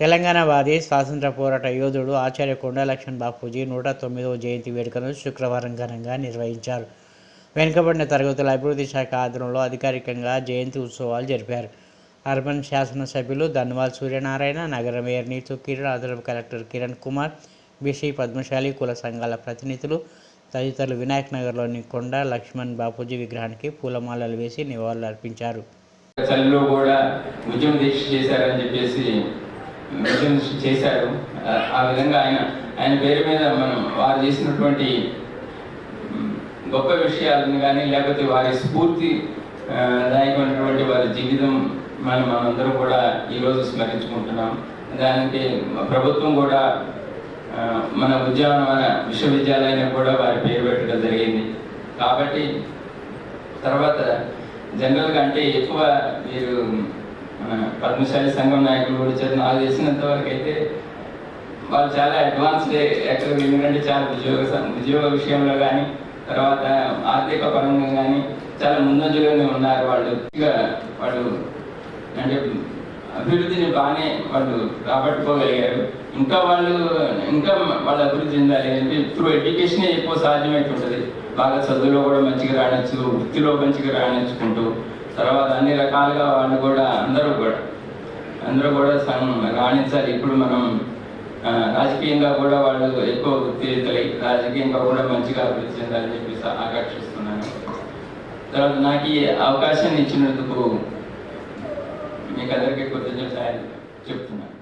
తెలంగాణవాది స్వాతంత్ర పోరాట యోధుడు ఆచార్య కొండలక్ష్మణ్ బాపూజీ నూట తొమ్మిదవ జయంతి వేడుకను శుక్రవారం ఘనంగా నిర్వహించారు. వెనుకబడిన తరగతుల అభివృద్ధి శాఖ ఆధ్వర్యంలో అధికారికంగా జయంతి ఉత్సవాలు జరిపారు. అర్బన్ శాసనసభ్యులు ధన్వాల్ సూర్యనారాయణ నగర మేయర్ నీతు కిరణ్ అదనపు కలెక్టర్ కిరణ్ కుమార్ బీసీ పద్మశాలి కుల సంఘాల ప్రతినిధులు తదితరులు వినాయక్ నగర్లోని కొండ లక్ష్మణ్ బాపూజీ విగ్రహానికి పూలమాలలు వేసి నివాళులు అర్పించారు కూడా దీక్ష చేశారని చెప్పేసి ఉద్యమ చేశారు ఆ- విధంగా ఆయన ఆయన పేరు మీద మనం వారు చేసినటువంటి గొప్ప విషయాలను కానీ లేకపోతే వారి స్ఫూర్తి దాయకమైనటువంటి వారి జీవితం మనం మనందరం కూడా ఈరోజు స్మరించుకుంటున్నాం. దానికి ప్రభుత్వం కూడా మన ఉద్యానవన విశ్వవిద్యాలయానికి కూడా వారి పేరు పెట్టడం జరిగింది. కాబట్టి తర్వాత జనరల్గా అంటే ఎక్కువ మీరు మన పద్మశాలి సంఘం నాయకులు కూడా చదివి నాకు వరకు అయితే వాళ్ళు చాలా అడ్వాన్స్డ్ ఎక్కడ ఎందుకంటే చాలా ఉద్యోగ ఉద్యోగ విషయంలో కానీ తర్వాత ఆర్థిక పరంగా కానీ చాలా ముందంజలోనే ఉన్నారు వాళ్ళు. వాళ్ళు అంటే అభివృద్ధిని బాగానే వాళ్ళు రాబట్టుకోగలిగారు. ఇంకా వాళ్ళు ఇంకా వాళ్ళు అభివృద్ధి చెందాలి అంటే త్రూ ఎడ్యుకేషనే ఎక్కువ సాధ్యమైతుంటుంది బాగా చదువులో కూడా మంచిగా రాణించు వృత్తిలో మంచిగా రాణించుకుంటూ తర్వాత అన్ని రకాలుగా వాళ్ళు కూడా అందరూ కూడా అందరూ కూడా సం- రాణించాలి. ఇప్పుడు మనం రాజకీయంగా కూడా వాళ్ళు ఎక్కువ ఉత్తేజితులై రాజకీయంగా కూడా మంచిగా అభివృద్ధి చెందాలని చెప్పేసి ఆకర్షిస్తున్నాను తర్వాత నాకు ఈ అవకాశాన్ని ఇచ్చినందుకు మీకు అందరికీ కృతజ్ఞతలు